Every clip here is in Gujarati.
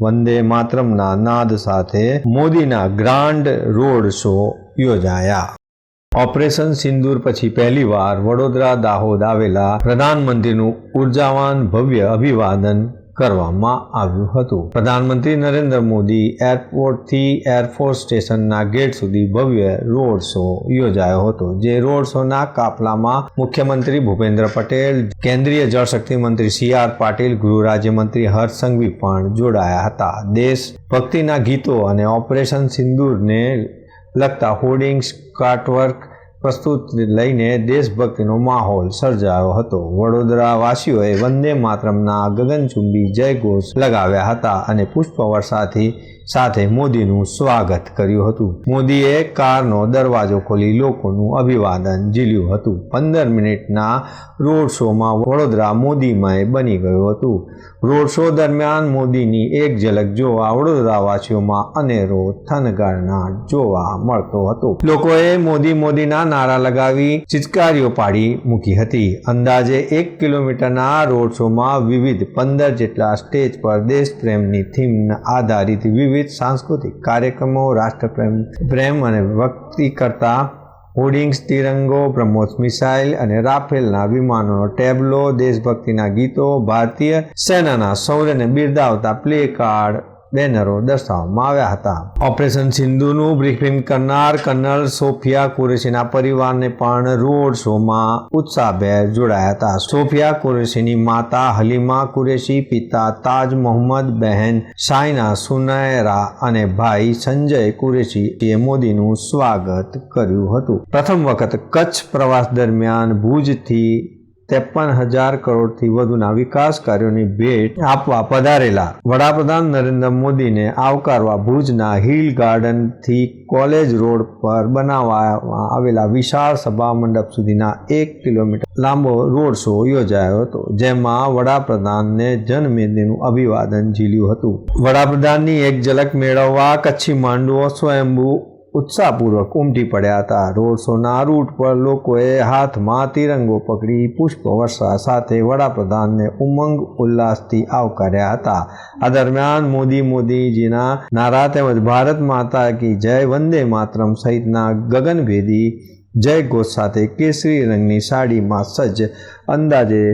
વંદે માતરમના નાદ સાથે મોદીના ગ્રાન્ડ રોડ શો યોજાયા. ઓપરેશન સિંદૂર પછી પહેલીવાર વડોદરા દાહોદ આવેલા પ્રધાનમંત્રીનું ઉર્જાવાન ભવ્ય અભિવાદન કરવામાં આવ્યું હતું. પ્રધાનમંત્રી નરેન્દ્ર મોદી એરપોર્ટથી એરફોર્સ સ્ટેશનના ગેટ સુધી ભવ્ય રોડ શો યોજાયો હતો, જે રોડ શોના કાફલામાં મુખ્યમંત્રી ભૂપેન્દ્ર પટેલ, કેન્દ્રીય જળશક્તિ મંત્રી સી આર પાટીલ, ગૃહ રાજ્યમંત્રી હર્ષ સંઘવી પણ જોડાયા હતા. દેશ ભક્તિના ગીતો અને ઓપરેશન સિંદૂરને લગતા હોર્ડિંગ્સ, કાર્ટવર્ક પ્રસ્તુત લઈને દેશભક્તિનો માહોલ સર્જાયો હતો. વડોદરા વાસીઓએ વંદે માતરમના ગગનચુંબી જયઘોષ લગાવ્યા હતા અને પુષ્પવર્ષાથી સાથે મોદીનું સ્વાગત કર્યું હતું. મોદીએ કારનો દરવાજો ખોલી લોકોનું અભિવાદન ઝીલ્યું હતું. પંદર મિનિટના રોડ શોમાં વડોદરા મોદીમય બની ગયું હતું. રોડ શો દરમિયાન મોદીની એક ઝલક જોવા વડોદરાવાસીઓમાં અનેરો થનગનાટ જોવા મળતો હતો. લોકોએ મોદી મોદીના નારા લગાવી ચિચકારીઓ પાડી મૂકી હતી. અંદાજે એક કિલોમીટરના રોડ શોમાં વિવિધ પંદર જેટલા સ્ટેજ પર દેશપ્રેમની થીમ આધારિત વિવિધ સાંસ્કૃતિક કાર્યક્રમો, રાષ્ટ્રપ્રેમ, પ્રેમ અને વ્યક્તિ કરતા હોર્ડિંગ્સ, તિરંગો બ્રહ્મોસ મિસાઇલ અને રાફેલના વિમાનોનો ટેબલો, દેશભક્તિના ગીતો, ભારતીય સેનાના શૌર્યને બિરદાવતા પ્લે કાર્ડ બેનરો દર્શાવવામાં આવ્યા હતા. ઓપરેશન સિંધુનું બ્રીફિંગ કરનાર કર્નલ સોફિયા કુરેશીના પરિવારને પણ રોડ શોમાં ઉત્સાહભેર જોડાયા હતા. સોફિયા કુરેશીની માતા હલીમા કુરેશી, પિતા તાજ મોહમ્મદ, બહેન સાયના સુનૈરા અને ભાઈ સંજય કુરેશીએ મોદીનું સ્વાગત કર્યું હતું. પ્રથમ વખત કચ્છ પ્રવાસ દરમિયાન ભુજથી ત્રેપન હજાર કરોડથી વધુના વિકાસ કાર્યોની ભેટ આપવા પધારેલા વડાપ્રધાન નરેન્દ્ર મોદીને આવકારવા ભુજના હિલ ગાર્ડનથી કોલેજ રોડ પર બનાવવામાં આવેલા વિશાળ સભા મંડપ સુધીના એક કિલોમીટર લાંબો રોડ શો યોજાયો હતો, જેમાં વડાપ્રધાનને જનમેદનીનું અભિવાદન ઝીલ્યું હતું. વડાપ્રધાનની એક ઝલક મેળવવા કચ્છી માંડવો સ્વયંભૂ ઉત્સાહપૂર્વક ઉમટી પડ્યા હતા. રોડ શોના રૂટ પર લોકોએ હાથમાં તિરંગો પકડી પુષ્પ વર્ષા સાથે વડાપ્રધાનને ઉમંગ ઉલ્લાસથી આવકાર્યા હતા. આ દરમિયાન મોદી મોદીજીના નારા તેમજ ભારત માતા કી જય વંદે માતરમ સહિતના ગગનભેદી જય ઘોષ સાથે કેસરી રંગની સાડીમાં સજ્જ અંદાજે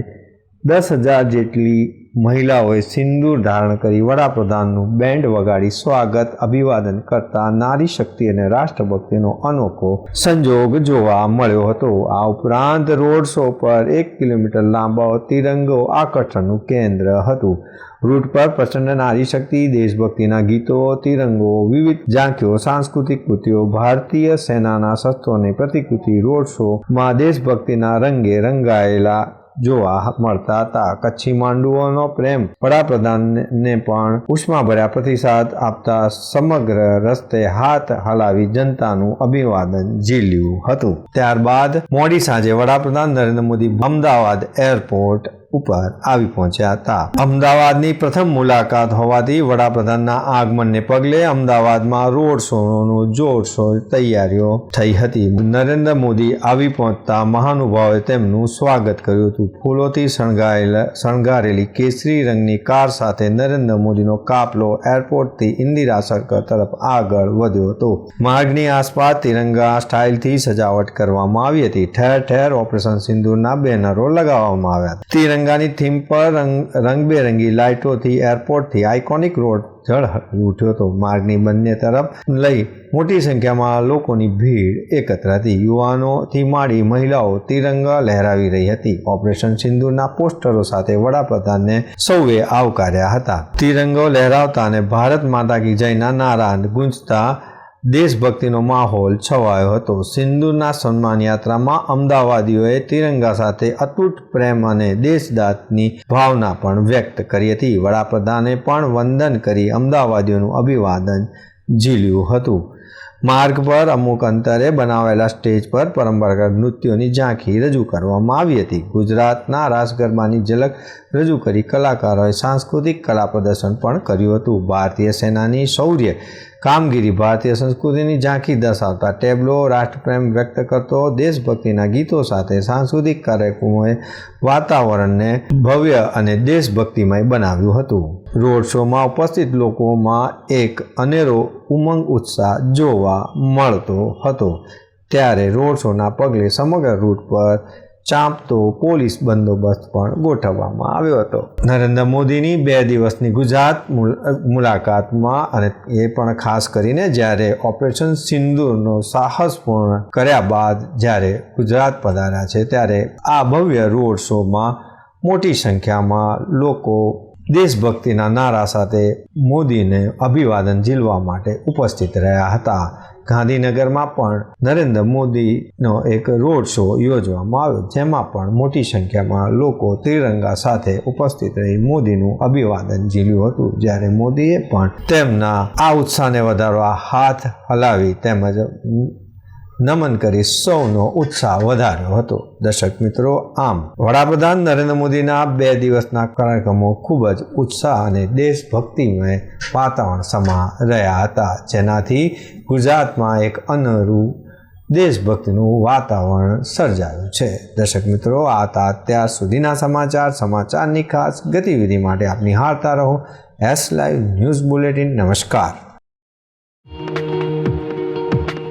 દસ હજાર જેટલી મહિલાઓએ સિંદૂર ધારણ કરી વડાપ્રધાનનું બેન્ડ વગાડી સ્વાગત, અભિવાદન કરતા નારી શક્તિ અને રાષ્ટ્રભક્તિનો અનોખો સંજોગ જોવા મળ્યો હતો. આ ઉપરાંત રોડ શો પર એક કિલોમીટર લાંબો તિરંગો આકર્ષણનું કેન્દ્ર હતું. રૂટ પર પ્રચંડ નારી શક્તિ, દેશભક્તિના ગીતો, તિરંગો, વિવિધ ઝાંખીઓ, સાંસ્કૃતિક કૃતિઓ, ભારતીય સેનાના શસ્ત્રોની પ્રતિકૃતિ, રોડ શોમાં દેશભક્તિના રંગે રંગાયેલા જોવા મળતા હતા. કચ્છી માંડુઓનો પ્રેમ વડાપ્રધાનને પણ ઉષ્માભર્યા પ્રતિસાદ આપતા સમગ્ર રસ્તે હાથ હલાવી જનતાનું અભિવાદન ઝીલ્યું હતું. ત્યારબાદ મોડી સાંજે વડાપ્રધાન નરેન્દ્ર મોદી અમદાવાદ એરપોર્ટ ઉપર આવી પહોંચ્યા હતા. અમદાવાદની પ્રથમ મુલાકાત હોવાથી વડાપ્રધાનના આગમનને પગલે અમદાવાદમાં રોડ શોનું જોરશોર તૈયારીઓ થઈ હતી. નરેન્દ્ર મોદી આવી પહોંચતા મહાનુભાવોએ તેમનું સ્વાગત કર્યું હતું. ફૂલોથી શણગારેલા, શણગારેલી કેસરી રંગની કાર સાથે નરેન્દ્ર મોદીનો કાફલો એરપોર્ટથી ઇન્દિરા સર્કલ તરફ આગળ વધ્યો હતો. માર્ગની આસપાસ તિરંગા સ્ટાઇલથી સજાવટ કરવામાં આવી હતી. ઠેર ઠેર ઓપરેશન સિંદુરના બેનરો લગાવવામાં આવ્યા તિરંગાની થીમ પર રંગ, રંગબેરંગી લાઇટોથી, એરપોર્ટથી આઇકોનિક રોડ ઝળહળી ઉઠ્યો હતો. માર્ગની બંને તરફ લઈ મોટી સંખ્યામાં લોકોની ભીડ એકત્ર હતી. યુવાનોથી માંડી મહિલાઓ તિરંગા લહેરાવી રહી હતી. ઓપરેશન સિંધુના પોસ્ટરો સાથે વડાપ્રધાનને સૌએ આવકાર્યા હતા. તિરંગો લહેરાવતા અને ભારત માતા કી જયના નારા ગુંજતા દેશભક્તિનો માહોલ છવાયો હતો. સિંધુના સન્માન યાત્રામાં અમદાવાદીઓએ તિરંગા સાથે અતૂટ પ્રેમ અને દેશદાતની ભાવના પણ વ્યક્ત કરી હતી. વડાપ્રધાને પણ વંદન કરી અમદાવાદીઓનું અભિવાદન ઝીલ્યું હતું. માર્ગ પર અમુક અંતરે બનાવેલા સ્ટેજ પર પરંપરાગત નૃત્યોની ઝાંખી રજૂ કરવામાં આવી હતી. ગુજરાતના રાસ ગરબાની ઝલક રજૂ કરી કલાકારોએ સાંસ્કૃતિક કલા પ્રદર્શન પણ કર્યું હતું. ભારતીય સેનાની શૌર્ય કામગીરી ભારતીય સંસ્કૃતિની ઝાંખી દર્શાવતા ટેબ્લો રાષ્ટ્રપ્રેમ વ્યક્ત કરતો દેશભક્તિના ગીતો સાથે સાંસ્કૃતિક કાર્યક્રમોએ વાતાવરણને ભવ્ય અને દેશભક્તિમય બનાવ્યું હતું. રોડ શોમાં ઉપસ્થિત લોકોમાં એક અનેરો ઉમંગ ઉત્સાહ જોવા મળતો હતો. ત્યારે રોડ શોના પગલે સમગ્ર રૂટ પર ચાંપતો પોલીસ બંદોબસ્ત પણ ગોઠવવામાં આવ્યો હતો. નરેન્દ્ર મોદીની બે દિવસની ગુજરાત મુલ- મુલાકાતમાં અને એ પણ ખાસ કરીને જ્યારે ઓપરેશન સિંદૂરનો સાહસપૂર્ણ કર્યા બાદ જ્યારે ગુજરાત પધાર્યા છે ત્યારે આ ભવ્ય રોડ શોમાં મોટી સંખ્યામાં લોકો દેશભક્તિના નારા સાથે મોદીને અભિવાદન ઝીલવા માટે ઉપસ્થિત રહ્યા હતા. ગાંધીનગરમાં પણ નરેન્દ્ર મોદીનો એક રોડ શો યોજવામાં આવ્યો, જેમાં પણ મોટી સંખ્યામાં લોકો ત્રિરંગા સાથે ઉપસ્થિત રહી મોદીનું અભિવાદન ઝીલ્યું હતું. જ્યારે મોદીએ પણ તેમના આ ઉત્સાહને વધારવા હાથ હલાવી તેમજ નમન કરી સૌનો ઉત્સાહ વધાર્યો હતો. દર્શક મિત્રો, આમ વડાપ્રધાન નરેન્દ્ર મોદીના બે દિવસના કાર્યક્રમો ખૂબ જ ઉત્સાહ અને દેશભક્તિમય વાતાવરણ સમા રહ્યા હતા. જેનાથી ગુજરાતમાં એક અનરું દેશભક્તિનું વાતાવરણ સર્જાયું છે. દર્શક મિત્રો, આ હતા અત્યાર સુધીના સમાચાર. સમાચારની ખાસ ગતિવિધિ માટે આપ નિહાળતા રહો. એસ લાઈવ ન્યૂઝ બુલેટિન નમસ્કાર.